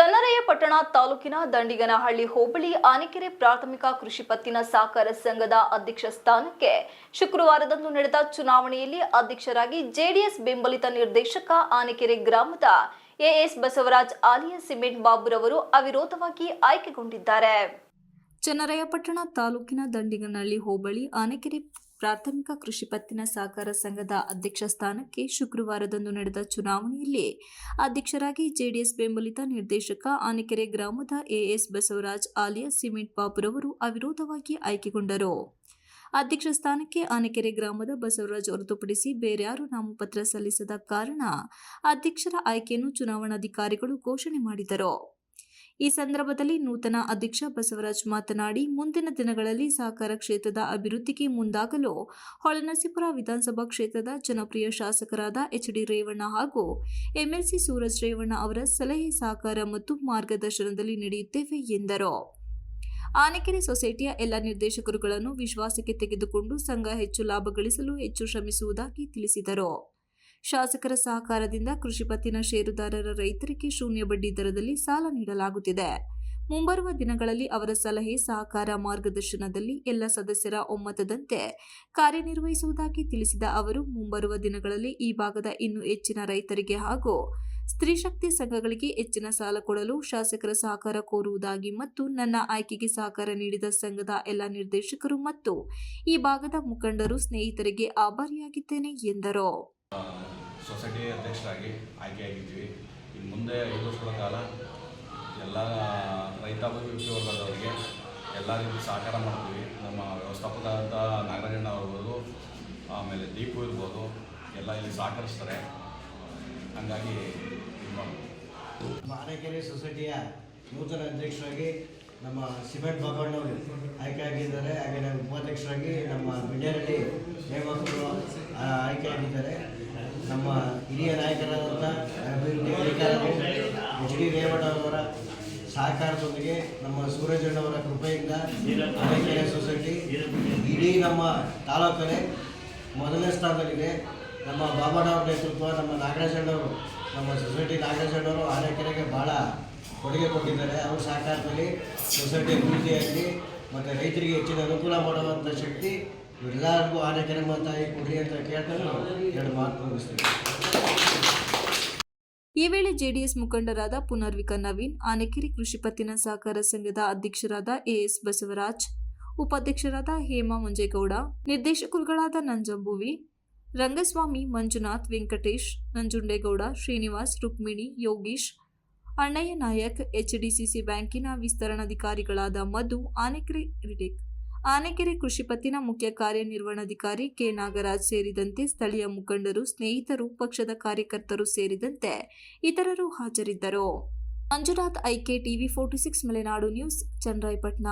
ಚನ್ನರಾಯಪಟ್ಟಣ ತಾಲೂಕಿನ ದಂಡಿಗನಹಳ್ಳಿ ಹೋಬಳಿ ಆನೆಕೆರೆ ಪ್ರಾಥಮಿಕ ಕೃಷಿ ಪತ್ತಿನ ಸಹಕಾರ ಸಂಘದ ಅಧ್ಯಕ್ಷ ಸ್ಥಾನಕ್ಕೆ ಶುಕ್ರವಾರದಂದು ನಡೆದ ಚುನಾವಣೆಯಲ್ಲಿ ಅಧ್ಯಕ್ಷರಾಗಿ ಜೆಡಿಎಸ್ ಬೆಂಬಲಿತ ನಿರ್ದೇಶಕ ಆನೆಕೆರೆ ಗ್ರಾಮದ ಎಎಸ್ ಬಸವರಾಜ್ ಆಲಿಯ ಸಿಮೆಂಟ್ ಬಾಬುರವರು ಅವಿರೋಧವಾಗಿ ಆಯ್ಕೆಗೊಂಡಿದ್ದಾರೆ. ಚನ್ನರಾಯಪಟ್ಟಣ ತಾಲೂಕಿನ ದಂಡಿಗನಹಳ್ಳಿ ಹೋಬಳಿ ಆನೆಕೆರೆ ಪ್ರಾಥಮಿಕ ಕೃಷಿ ಪತ್ತಿನ ಸಹಕಾರ ಸಂಘದ ಅಧ್ಯಕ್ಷ ಸ್ಥಾನಕ್ಕೆ ಶುಕ್ರವಾರದಂದು ನಡೆದ ಚುನಾವಣೆಯಲ್ಲಿ ಅಧ್ಯಕ್ಷರಾಗಿ ಜೆಡಿಎಸ್ ಬೆಂಬಲಿತ ನಿರ್ದೇಶಕ ಆನೆಕೆರೆ ಗ್ರಾಮದ ಎಎಸ್ ಬಸವರಾಜ್ ಆಲಿಯಾ ಸಿಮೆಂಟ್ ಬಾಬುರವರು ಅವಿರೋಧವಾಗಿ ಆಯ್ಕೆಗೊಂಡರು. ಅಧ್ಯಕ್ಷ ಸ್ಥಾನಕ್ಕೆ ಆನೆಕೆರೆ ಗ್ರಾಮದ ಬಸವರಾಜ್ ಹೊರತುಪಡಿಸಿ ಬೇರ್ಯಾರು ನಾಮಪತ್ರ ಸಲ್ಲಿಸದ ಕಾರಣ ಅಧ್ಯಕ್ಷರ ಆಯ್ಕೆಯನ್ನು ಚುನಾವಣಾಧಿಕಾರಿಗಳು ಘೋಷಣೆ ಮಾಡಿದರು. ಈ ಸಂದರ್ಭದಲ್ಲಿ ನೂತನ ಅಧ್ಯಕ್ಷ ಬಸವರಾಜ್ ಮಾತನಾಡಿ, ಮುಂದಿನ ದಿನಗಳಲ್ಲಿ ಸಹಕಾರ ಕ್ಷೇತ್ರದ ಅಭಿವೃದ್ಧಿಗೆ ಮುಂದಾಗಲು ಹೊಳೆನರಸೀಪುರ ವಿಧಾನಸಭಾ ಕ್ಷೇತ್ರದ ಜನಪ್ರಿಯ ಶಾಸಕರಾದ ಎಚ್ ಡಿ ರೇವಣ್ಣ ಹಾಗೂ ಎಂಎಲ್ಸಿ ಸೂರಜ್ ರೇವಣ್ಣ ಅವರ ಸಲಹೆ ಸಹಕಾರ ಮತ್ತು ಮಾರ್ಗದರ್ಶನದಲ್ಲಿ ನಡೆಯುತ್ತೇವೆ ಎಂದರು. ಆನೆಕೆರೆ ಸೊಸೈಟಿಯ ಎಲ್ಲ ನಿರ್ದೇಶಕರುಗಳನ್ನು ವಿಶ್ವಾಸಕ್ಕೆ ತೆಗೆದುಕೊಂಡು ಸಂಘ ಹೆಚ್ಚು ಲಾಭ ಗಳಿಸಲು ಹೆಚ್ಚು ಶ್ರಮಿಸುವುದಾಗಿ ತಿಳಿಸಿದರು. ಶಾಸಕರ ಸಹಕಾರದಿಂದ ಕೃಷಿ ಪತ್ತಿನ ಷೇರುದಾರರ ರೈತರಿಗೆ ಶೂನ್ಯ ಬಡ್ಡಿ ದರದಲ್ಲಿ ಸಾಲ ನೀಡಲಾಗುತ್ತಿದೆ. ಮುಂಬರುವ ದಿನಗಳಲ್ಲಿ ಅವರ ಸಲಹೆ ಸಹಕಾರ ಮಾರ್ಗದರ್ಶನದಲ್ಲಿ ಎಲ್ಲ ಸದಸ್ಯರ ಒಮ್ಮತದಂತೆ ಕಾರ್ಯನಿರ್ವಹಿಸುವುದಾಗಿ ತಿಳಿಸಿದ ಅವರು, ಮುಂಬರುವ ದಿನಗಳಲ್ಲಿ ಈ ಭಾಗದ ಇನ್ನೂ ಹೆಚ್ಚಿನ ರೈತರಿಗೆ ಹಾಗೂ ಸ್ತ್ರೀ ಶಕ್ತಿ ಸಂಘಗಳಿಗೆ ಹೆಚ್ಚಿನ ಸಾಲ ಕೊಡಲು ಶಾಸಕರ ಸಹಕಾರ ಕೋರುವುದಾಗಿ ಮತ್ತು ನನ್ನ ಆಯ್ಕೆಗೆ ಸಹಕಾರ ನೀಡಿದ ಸಂಘದ ಎಲ್ಲ ನಿರ್ದೇಶಕರು ಮತ್ತು ಈ ಭಾಗದ ಮುಖಂಡರು ಸ್ನೇಹಿತರಿಗೆ ಆಭಾರಿಯಾಗಿದ್ದೇನೆ ಎಂದರು. ಸೊಸೈಟಿ ಅಧ್ಯಕ್ಷರಾಗಿ ಆಯ್ಕೆಯಾಗಿದ್ದೀವಿ ಇನ್ನು ಮುಂದೆ ಐದು ವರ್ಷಗಳ ಕಾಲ ಎಲ್ಲ ರೈತ ವಿಪಿ ವರ್ಗದವರಿಗೆ ಎಲ್ಲ ರೀತಿ ಸಹಕಾರ ಮಾಡ್ತೀವಿ. ನಮ್ಮ ವ್ಯವಸ್ಥಾಪಕರಾದ ನಾಗರಾಜಣ್ಣ ಇರ್ಬೋದು ಆಮೇಲೆ ದೀಪು ಇರ್ಬೋದು ಎಲ್ಲ ಇಲ್ಲಿ ಸಹಕರಿಸ್ತಾರೆ. ಹಂಗಾಗಿ ಆನೆಕೆರೆ ಸೊಸೈಟಿಯ ನೂತನ ಅಧ್ಯಕ್ಷರಾಗಿ ನಮ್ಮ ಸಿಮೆಂಟ್ ಬಾಬಣ್ಣವರು ಆಯ್ಕೆಯಾಗಿದ್ದಾರೆ ಹಾಗೆ ನಮ್ಮ ಉಪಾಧ್ಯಕ್ಷರಾಗಿ ನಮ್ಮ ಬಿಡ್ಯಾರೆಡ್ಡಿ ನೇಮಕರು ಆ, ಆಯ್ಕೆಯಾಗಿದ್ದಾರೆ ನಮ್ಮ ಹಿರಿಯ ನಾಯಕರಾದಂಥ ಅಭಿವೃದ್ಧಿ ಅಧಿಕಾರಿಗಳು, ಎಚ್ ಡಿ ರೇವಣ್ಣವರ ಸಹಕಾರದೊಂದಿಗೆ ನಮ್ಮ ಸೂರಜಣ್ಣವರ ಕೃಪೆಯಿಂದ ಅರಕೆರೆ ಸೊಸೈಟಿ, ಇಡೀ ನಮ್ಮ ತಾಲೂಕಲ್ಲೇ ಮೊದಲನೇ ಸ್ಥಾನದಲ್ಲಿದೆ. ನಮ್ಮ ಬಾಬಣ್ಣವ್ರ ನೇತೃತ್ವ, ನಮ್ಮ ನಾಗರಾಜಣ್ಣವರು ನಮ್ಮ ಸೊಸೈಟಿ ನಾಗರಾಜಣ್ಣವರು ಅರಕೆರೆಗೆ ಭಾಳ ಕೊಡುಗೆ ಕೊಟ್ಟಿದ್ದಾರೆ. ಅವ್ರ ಸಹಕಾರದಲ್ಲಿ ಸೊಸೈಟಿ ಅಭಿವೃದ್ಧಿಯಾಗಲಿ ಮತ್ತು ರೈತರಿಗೆ ಹೆಚ್ಚಿನ ಅನುಕೂಲ ಮಾಡುವಂಥ ಶಕ್ತಿ ಎಲ್ಲರಿಗೂ ಆನೆಕೆರೆ ತಾಯಿ ಕೊಡಿ ಅಂತ ಕೇಳ್ಕೊಂಡು ಎರಡು ಮಾತು ಈ ವೇಳೆ ಜೆಡಿಎಸ್ ಮುಖಂಡರಾದ ಪುನರ್ವಿಕ ನವೀನ್, ಆನೆಕೆರೆ ಕೃಷಿ ಪತ್ತಿನ ಸಹಕಾರ ಸಂಘದ ಅಧ್ಯಕ್ಷರಾದ ಎಎಸ್ ಬಸವರಾಜ್, ಉಪಾಧ್ಯಕ್ಷರಾದ ಹೇಮಾ ಮಂಜೇಗೌಡ, ನಿರ್ದೇಶಕರುಗಳಾದ ನಂಜಂಬುವಿ, ರಂಗಸ್ವಾಮಿ ಮಂಜುನಾಥ್ ವೆಂಕಟೇಶ್, ನಂಜುಂಡೇಗೌಡ, ಶ್ರೀನಿವಾಸ್ ರುಕ್ಮಿಣಿ, ಯೋಗೀಶ್, ಅಣ್ಣಯ್ಯ ನಾಯಕ್ ಎಚ್ಡಿಸಿಸಿ ಬ್ಯಾಂಕಿನ ವಿಸ್ತರಣಾಧಿಕಾರಿಗಳಾದ ಮಧು, ಆನೆಕೆರೆ ರಿಟೇಕ್ ಆನೆಕೆರೆ ಕೃಷಿ ಪತ್ತಿನ ಮುಖ್ಯ ಕಾರ್ಯನಿರ್ವಹಣಾಧಿಕಾರಿ ಕೆ. ನಾಗರಾಜ್ ಸೇರಿದಂತೆ ಸ್ಥಳೀಯ ಮುಖಂಡರು, ಸ್ನೇಹಿತರು, ಪಕ್ಷದ ಕಾರ್ಯಕರ್ತರು ಸೇರಿದಂತೆ ಇತರರು ಹಾಜರಿದ್ದರು. Manjunath, IK TV forty six, Malenadu news, Channarayapatna.